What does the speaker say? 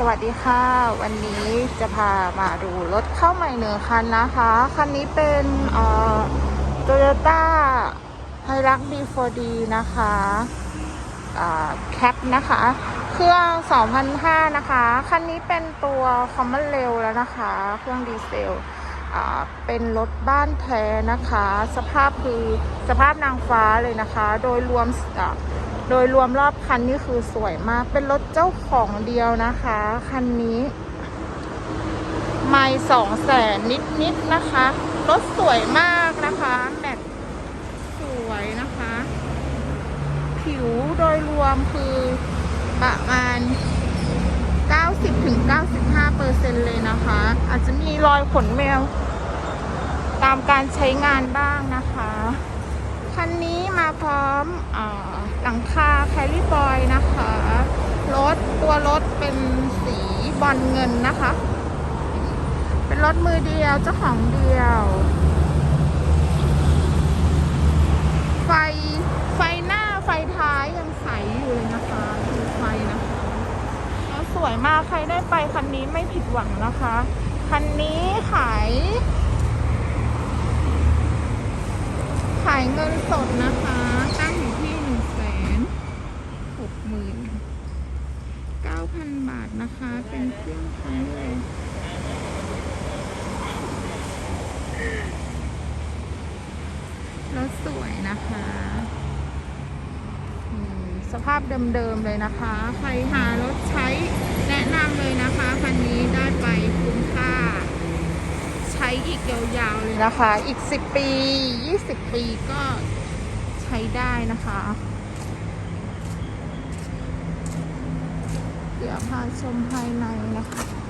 สวัสดีค่ะ วันนี้จะพามาดูรถเข้าใหม่หนึ่งคันนะคะ คันนี้เป็นโตโยต้าไฮรัก B4D นะคะแคปนะคะ เครื่อง 2005 นะคะ คันนี้เป็นตัวคอมมอนเร็วแล้วนะคะ เครื่องดีเซลอ่าเป็นรถบ้านแท้นะคะ สภาพคือสภาพนางฟ้าเลยนะคะ โดยรวมอ่า โดยรวมรอบคันนี่คือสวยมาก เป็นรถเจ้าของเดียวนะคะ คันนี้ ไม่สองแสนนิดๆนะคะ รถสวยมากนะคะแม็กสวยนะคะ ผิวโดยรวมคือประมาณ 90-95%เปอร์เซ็นเลยนะคะ อาจจะมีรอยขนแมว ตามการใช้งานบ้างนะคะ คันนี้มาพร้อมอา หลังคาแคลิบอยนะคะรถตัวรถเป็นสีบอลเงินนะคะ เป็นรถมือเดียวเจ้าของเดียว ไฟไฟหน้าไฟท้ายยังใสอยู่เลยนะคะดูไฟนะคะแล้วสวยมากใครได้ไปคันนี้ไม่ผิดหวังนะคะ คันนี้ขายขายเงินสดนะคะ ตั้งอยู่ที่หนึ่งแสนหกหมื่นเก้าพั นะคะ เป็นเครื่องไทยเลยรถสวยนะคะอืมสภาพเดิมๆเลยนะคะ ใครหารถใช้แนะนำเลยนะคะคันนี้ได้ไปคุ้มค่า ใช้อีกยาวๆเลยนะคะ อีก 10 ปี 20 ปีก็ใช้ได้นะคะ เดี๋ ยวพาชมภายในนะคะ